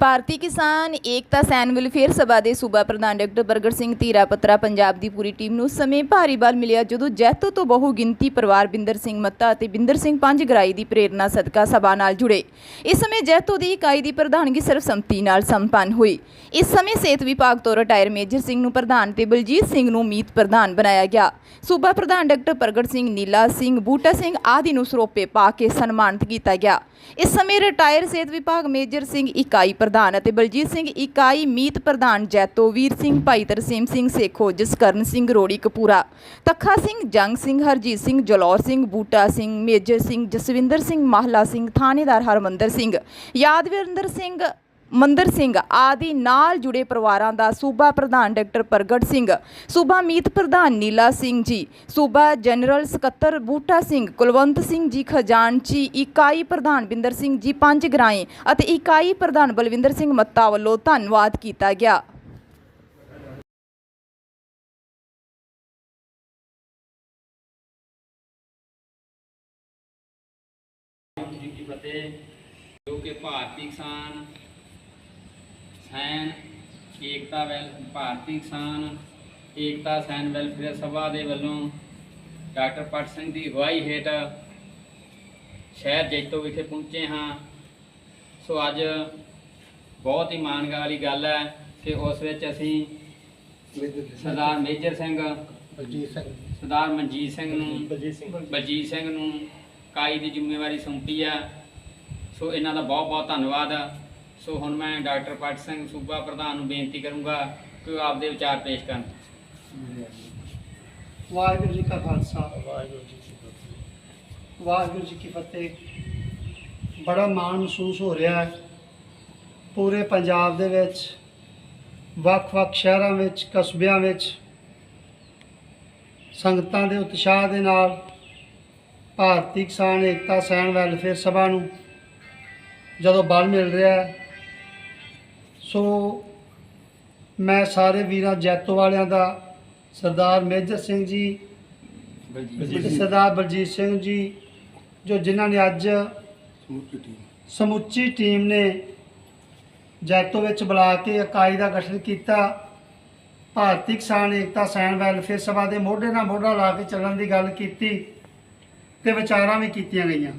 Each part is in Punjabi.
ਭਾਰਤੀ ਕਿਸਾਨ ਏਕਤਾ ਸੈਨ ਵੈਲਫੇਅਰ ਸਭਾ ਦੇ ਸੂਬਾ ਪ੍ਰਧਾਨ ਡਾਕਟਰ ਬਰਗਰ ਸਿੰਘ ਧੀਰਾ ਪੱਤਰਾ ਪੰਜਾਬ ਦੀ ਪੂਰੀ ਟੀਮ ਨੂੰ ਸਮੇਂ ਭਾਰੀ ਬਲ ਮਿਲਿਆ, ਜਦੋਂ ਜੈਤੋ ਤੋਂ ਬਹੁ ਗਿਣਤੀ ਪਰਿਵਾਰ ਬਿੰਦਰ ਸਿੰਘ ਮੱਤਾ ਅਤੇ ਬਿੰਦਰ ਸਿੰਘ ਪੰਜਗਰਾਈ ਦੀ ਪ੍ਰੇਰਣਾ ਸਦਕਾ ਸਭਾ ਨਾਲ ਜੁੜੇ। ਇਸ ਸਮੇਂ ਜੈਤੋ ਦੀ ਇਕਾਈ ਦੀ ਪ੍ਰਧਾਨਗੀ ਸਰਬਸੰਮਤੀ ਨਾਲ ਸੰਪੰਨ ਹੋਈ। ਇਸ ਸਮੇਂ ਸਿਹਤ ਵਿਭਾਗ ਤੋਂ ਰਿਟਾਇਰ ਮੇਜਰ ਸਿੰਘ ਨੂੰ ਪ੍ਰਧਾਨ ਤੇ ਬਲਜੀਤ ਸਿੰਘ ਨੂੰ ਮੀਤ ਪ੍ਰਧਾਨ ਬਣਾਇਆ ਗਿਆ। ਸੂਬਾ ਪ੍ਰਧਾਨ ਡਾਕਟਰ ਪ੍ਰਗਟ ਸਿੰਘ, ਨੀਲਾ ਸਿੰਘ, ਬੂਟਾ ਸਿੰਘ ਆਦਿ ਨੂੰ ਸਰੋਪੇ ਪਾ ਕੇ ਸਨਮਾਨਿਤ ਕੀਤਾ ਗਿਆ। ਇਸ ਸਮੇਂ ਰਿਟਾਇਰ ਸਿਹਤ ਵਿਭਾਗ ਮੇਜਰ ਸਿੰਘ ਇਕਾਈ ਪ੍ਰਧਾਨ ਅਤੇ ਬਲਜੀਤ ਸਿੰਘ ਇਕਾਈ ਮੀਤ ਪ੍ਰਧਾਨ ਜੈਤੋ ਵੀਰ ਸਿੰਘ, ਭਾਈ ਤਰਸੇਮ ਸਿੰਘ ਸੇਖੋ, ਜਸਕਰਨ ਸਿੰਘ, ਰੋੜੀ ਕਪੂਰਾ, ਤੱਖਾ ਸਿੰਘ, ਜੰਗ ਸਿੰਘ, ਹਰਜੀਤ ਸਿੰਘ, ਜਲੌਰ ਸਿੰਘ, ਬੂਟਾ ਸਿੰਘ, ਮੇਜਰ ਸਿੰਘ, ਜਸਵਿੰਦਰ ਸਿੰਘ, ਮਾਹਲਾ ਸਿੰਘ, ਥਾਣੇਦਾਰ ਹਰਮੰਦਰ ਸਿੰਘ, ਯਾਦਵਿੰਦਰ ਸਿੰਘ ਮੰਦਰ ਸਿੰਘ ਆਦਿ ਨਾਲ ਜੁੜੇ ਪਰਿਵਾਰਾਂ ਦਾ ਸੂਬਾ ਪ੍ਰਧਾਨ ਡਾਕਟਰ ਪ੍ਰਗਟ ਸਿੰਘ, ਸੂਬਾ ਮੀਤ ਪ੍ਰਧਾਨ ਨੀਲਾ ਸਿੰਘ ਜੀ, ਸੂਬਾ ਜਨਰਲ ਸਕੱਤਰ ਬੂਟਾ ਸਿੰਘ, ਕੁਲਵੰਤ ਸਿੰਘ ਜੀ ਖਜ਼ਾਨਚੀ ਇਕਾਈ ਪ੍ਰਧਾਨ ਬਿੰਦਰ ਸਿੰਘ ਜੀ ਪੰਜ ਗਰਾਏ ਅਤੇ ਇਕਾਈ ਪ੍ਰਧਾਨ ਬਲਵਿੰਦਰ ਸਿੰਘ ਮੱਤਾ ਵੱਲੋਂ ਧੰਨਵਾਦ ਕੀਤਾ ਗਿਆ। ਜੀ ਕੀ ਫਤਿਹ, ਜੋ ਕਿ ਭਾਰਤੀ ਕਿਸਾਨ ਸੈਨ ਏਕਤਾ ਵੈਲ ਭਾਰਤੀ ਕਿਸਾਨ ਏਕਤਾ ਸੈਨ ਵੈਲਫੇਅਰ ਸਭਾ ਦੇ ਵੱਲੋਂ ਡਾਕਟਰ ਪਟ ਸਿੰਘ ਦੀ ਅਗਵਾਈ ਹੇਠ ਸ਼ਹਿਰ ਜੈਤੋ ਵਿਖੇ ਪਹੁੰਚੇ ਹਾਂ। ਸੋ ਅੱਜ ਬਹੁਤ ਹੀ ਮਾਣ ਵਾਲੀ ਗੱਲ ਹੈ ਕਿ ਉਸ ਵਿੱਚ ਅਸੀਂ ਸਰਦਾਰ ਮੇਜਰ ਸਿੰਘ ਬਲਜੀਤ ਸਿੰਘ। ਸਰਦਾਰ ਮਨਜੀਤ ਸਿੰਘ ਨੂੰ ਬਲਜੀਤ ਸਿੰਘ। ਬਲਜੀਤ ਸਿੰਘ ਨੂੰ ਕਾਈ ਦੀ ਜ਼ਿੰਮੇਵਾਰੀ ਸੌਂਪੀ ਆ ਸੋ ਇਹਨਾਂ ਦਾ ਬਹੁਤ ਬਹੁਤ ਧੰਨਵਾਦ। ਸੋ ਹੁਣ ਮੈਂ ਡਾਕਟਰ ਪਟ ਸਿੰਘ ਸੂਬਾ ਪ੍ਰਧਾਨ ਨੂੰ ਬੇਨਤੀ ਕਰੂੰਗਾ ਕਿ ਉਹ ਆਪਦੇ ਵਿਚਾਰ ਪੇਸ਼ ਕਰਨ। ਵਾਹਿਗੁਰੂ ਜੀ ਕਾ ਖਾਲਸਾ। ਵਾਹਿਗੁਰੂ ਜੀ ਕੀ ਫਤਿਹ। ਵਾਹਿਗੁਰੂ ਜੀ ਕੀ ਫਤਿਹ। ਬੜਾ ਮਾਣ ਮਹਿਸੂਸ ਹੋ ਰਿਹਾ ਹੈ। ਪੂਰੇ ਪੰਜਾਬ ਦੇ ਵਿੱਚ ਵੱਖ-ਵੱਖ ਸ਼ਹਿਰਾਂ ਵਿੱਚ ਕਸਬਿਆਂ ਵਿੱਚ ਸੰਗਤਾਂ ਦੇ ਉਤਸ਼ਾਹ ਦੇ ਨਾਲ ਭਾਰਤੀ ਕਿਸਾਨ ਏਕਤਾ ਸੈਨ ਵੈਲਫੇਅਰ ਸਭਾ ਨੂੰ ਜਦੋਂ ਬਲ ਮਿਲ ਰਿਹਾ ਹੈ ਸੋ ਮੈਂ ਸਾਰੇ ਵੀਰਾਂ ਜੈਤੋ ਵਾਲਿਆਂ ਦਾ ਸਰਦਾਰ ਮੇਜਰ ਸਿੰਘ ਜੀ ਤੇ ਸਰਦਾਰ ਬਲਜੀਤ ਸਿੰਘ ਜੀ ਜੋ ਜਿਨ੍ਹਾਂ ਨੇ ਅੱਜ ਸਮੁੱਚੀ ਟੀਮ ਨੇ ਜੈਤੋ ਵਿੱਚ ਬੁਲਾ ਕੇ ਇਕਾਈ ਦਾ ਗਠਨ ਕੀਤਾ। ਭਾਰਤੀ ਕਿਸਾਨ ਏਕਤਾ ਸੈਨ ਵੈਲਫੇਅਰ ਸਭਾ ਦੇ ਮੋਢੇ ਨਾਲ ਮੋਢਾ ਲਾ ਕੇ ਚੱਲਣ ਦੀ ਗੱਲ ਕੀਤੀ ਤੇ ਵਿਚਾਰਾਂ ਵੀ ਕੀਤੀਆਂ ਗਈਆਂ।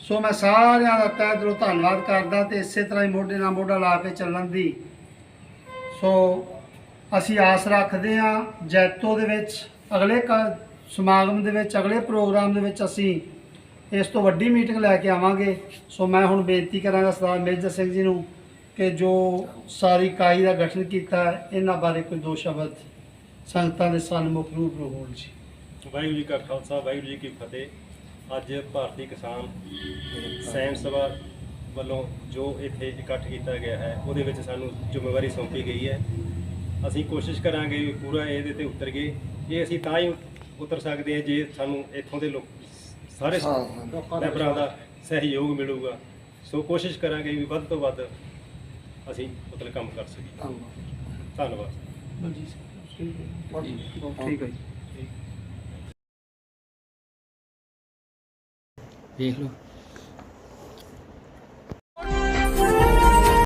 ਸੋ ਮੈਂ ਸਾਰਿਆਂ ਦਾ ਤਹਿ ਦਿਲੋਂ ਧੰਨਵਾਦ ਕਰਦਾ ਤੇ ਇਸੇ ਤਰ੍ਹਾਂ ਹੀ ਮੋਢੇ ਨਾਲ ਮੋਢਾ ਲਾ ਕੇ ਚੱਲਣ ਦੀ। ਸੋ ਅਸੀਂ ਆਸ ਰੱਖਦੇ ਹਾਂ ਜੈਤੋ ਦੇ ਵਿੱਚ, ਅਗਲੇ ਕ- ਸਮਾਗਮ ਦੇ ਵਿੱਚ, ਅਗਲੇ ਪ੍ਰੋਗਰਾਮ ਦੇ ਵਿੱਚ ਅਸੀਂ ਇਸ ਤੋਂ ਵੱਡੀ ਮੀਟਿੰਗ ਲੈ ਕੇ ਆਵਾਂਗੇ। ਸੋ ਮੈਂ ਹੁਣ ਬੇਨਤੀ ਕਰਾਂਗਾ ਸਰਦਾਰ ਮੇਜਰ ਸਿੰਘ ਜੀ ਨੂੰ ਕਿ ਜੋ ਸਾਰੀ ਇਕਾਈ ਦਾ ਗਠਨ ਕੀਤਾ ਇਹਨਾਂ ਬਾਰੇ ਕੋਈ ਦੋ ਸ਼ਬਦ ਸੰਗਤਾਂ ਦੇ ਸਨਮੁਖ ਰੂਬਰੂ ਹੋਣ ਜੀ। ਵਾਹਿਗੁਰੂ ਜੀ ਕਾ ਖਾਲਸਾ, ਵਾਹਿਗੁਰੂ ਜੀ ਕੀ ਫਤਿਹ। ਅੱਜ ਭਾਰਤੀ ਕਿਸਾਨ ਸੈਨ ਸਭਾ ਵੱਲੋਂ ਜੋ ਇੱਥੇ ਇਕੱਠ ਕੀਤਾ ਗਿਆ ਹੈ ਉਹਦੇ ਵਿੱਚ ਸਾਨੂੰ ਜ਼ਿੰਮੇਵਾਰੀ ਸੌਂਪੀ ਗਈ ਹੈ। ਅਸੀਂ ਕੋਸ਼ਿਸ਼ ਕਰਾਂਗੇ ਵੀ ਪੂਰਾ ਇਹਦੇ ਤੇ ਉਤਰ ਗਏ ਇਹ ਅਸੀਂ ਤਾਂ ਹੀ ਉਤਰ ਸਕਦੇ ਹਾਂ ਜੇ ਸਾਨੂੰ ਇੱਥੋਂ ਦੇ ਲੋਕ ਸਾਰੇ ਮੈਂਬਰਾਂ ਦਾ ਸਹਿਯੋਗ ਮਿਲੂਗਾ। ਸੋ ਕੋਸ਼ਿਸ਼ ਕਰਾਂਗੇ ਵੀ ਵੱਧ ਤੋਂ ਵੱਧ ਅਸੀਂ ਮਤਲਬ ਕੰਮ ਕਰ ਸਕੀਏ। ਧੰਨਵਾਦ। ਠੀਕ ਹੈ ਜੀ। ਵੇਖ ਲਓ